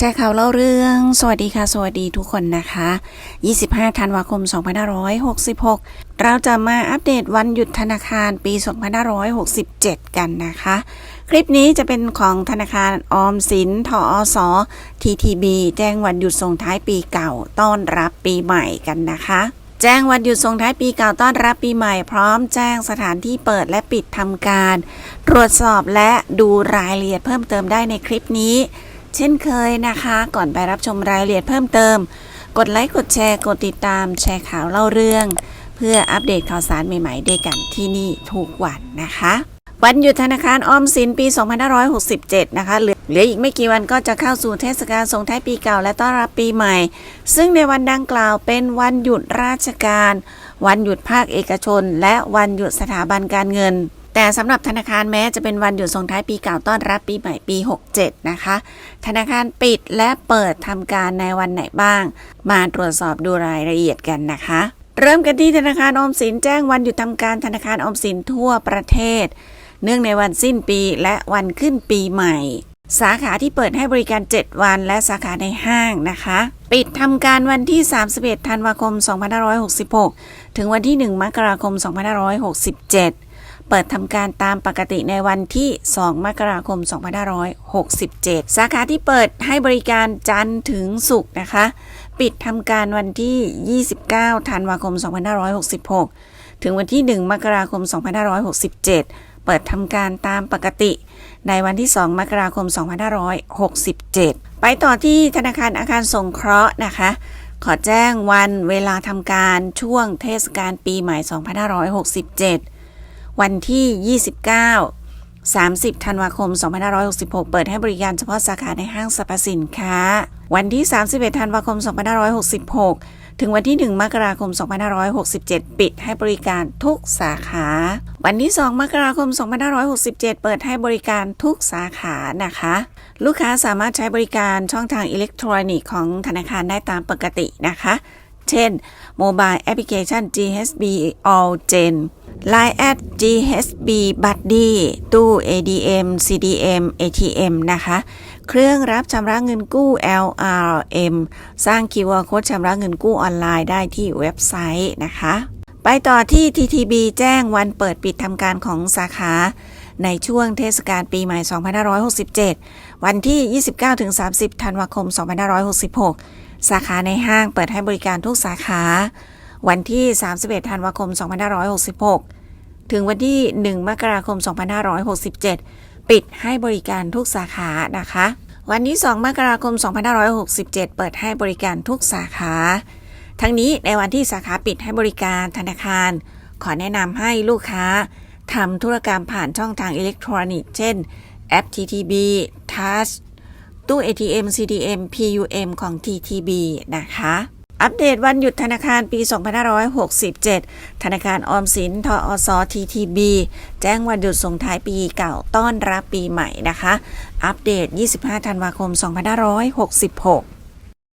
แจ้ข่าวเล่าเรื่อง สวัสดีค่ะ สวัสดีทุกคนนะคะ 25 ธันวาคม 2566 เราจะมาอัปเดตวันหยุดธนาคารปี 2567 กันนะคะ คลิปนี้จะเป็นของธนาคารออมสินทอสอ TTB แจ้งวันหยุดส่งท้ายปีเก่า ต้อนรับปีใหม่กันนะคะแจ้งวันหยุดส่งท้ายปีเก่าต้อนรับปีใหม่พร้อมแจ้งสถานที่เปิดและปิดทำการ ตรวจสอบและดูรายละเอียดเพิ่มเติมได้ในคลิปนี้ เช่นเคยนะคะ ก่อนไปรับชมรายละเอียดเพิ่มเติม กดไลค์กดแชร์กดติดตามแชร์ข่าวเล่าเรื่อง เพื่ออัปเดตข่าวสารใหม่ๆด้วยกันที่นี่ทุกวันนะคะวันหยุดธนาคารออมสินปี 2567 นะคะ เหลือเหลืออีกไม่กี่วันก็จะเข้าสู่เทศกาลส่งท้ายปีเก่าและต้อนรับปีใหม่ ซึ่งในวันดังกล่าวเป็นวันหยุดราชการ วันหยุดภาคเอกชน และวันหยุดสถาบันการเงิน แต่สำหรับธนาคารแม้จะเป็นวันหยุดส่งท้ายปีเก่าต้อนรับปีใหม่ปี 67 นะคะ ธนาคารปิดและเปิดทำการในวันไหนบ้าง มาตรวจสอบดูรายละเอียดกันนะคะ เริ่มกันที่ธนาคารอมสินแจ้งวันหยุดทำการธนาคารออมสินทั่วประเทศ เนื่องในวันสิ้นปีและวันขึ้นปีใหม่ สาขาที่เปิดให้บริการ 7 วัน และสาขาในห้างนะคะ ปิดทำการวันที่ 31 ธันวาคม 2566 ถึงวันที่ 1 มกราคม 2567 เปิดทำการตามปกติในวันที่ 2 มกราคม 2567 สาขาที่เปิดให้บริการจันทร์ถึงศุกร์นะคะ ปิดทำการวันที่ 29 ธันวาคม 2566 ถึงวันที่ 1 มกราคม 2567 เปิดทำการตามปกติในวันที่ 2 มกราคม 2567 ไปต่อที่ธนาคารอาคารสงเคราะห์นะคะ ขอแจ้งวันเวลาทำการช่วงเทศกาลปีใหม่ 2567 วันที่ 29 30 ธันวาคม 2566 เปิดให้บริการเฉพาะสาขาในห้างสรรพสินค้า วันที่ 31 ธันวาคม 2566 ถึงวันที่ 1 มกราคม 2567 ปิดให้บริการทุกสาขา วันที่ 2 มกราคม 2567 เปิดให้บริการทุกสาขานะคะ ลูกค้าสามารถใช้บริการช่องทางอิเล็กทรอนิกส์ของธนาคารได้ตามปกตินะคะ เช่น Mobile Application GHB All Gen Line at GHB Buddy ตู้ ADM CDM ATM นะคะ เครื่องรับชำระเงินกู้ LRM สร้าง QR Code ชำระเงินกู้ออนไลน์ได้ที่เว็บไซต์นะคะ ไปต่อที่ TTB แจ้งวันเปิดปิดทำการของสาขาในช่วงเทศกาลปีใหม่ 2567 วันที่ 29-30 ธันวาคม 2566 สาขาในห้างเปิดให้บริการทุกสาขา วันที่ 31 ธันวาคม 2566 ถึงวันที่ 1 มกราคม 2567 ปิดให้บริการทุกสาขานะคะ วันที่ 2 มกราคม 2567 เปิดให้บริการทุกสาขา ทั้งนี้ในวันที่สาขาปิดให้บริการธนาคาร ขอแนะนำให้ลูกค้าทำธุรกรรมผ่านช่องทางอิเล็กทรอนิกส์เช่นแอป TTB Touch ตู้ ATM CDM PUM ของ TTB นะคะ อัปเดตวันหยุดธนาคารปี 2567 ธนาคารออมสิน ทอส TTB แจ้งวันหยุดส่งท้ายปีเก่าต้อนรับปีใหม่นะคะ อัปเดต 25 ธันวาคม 2566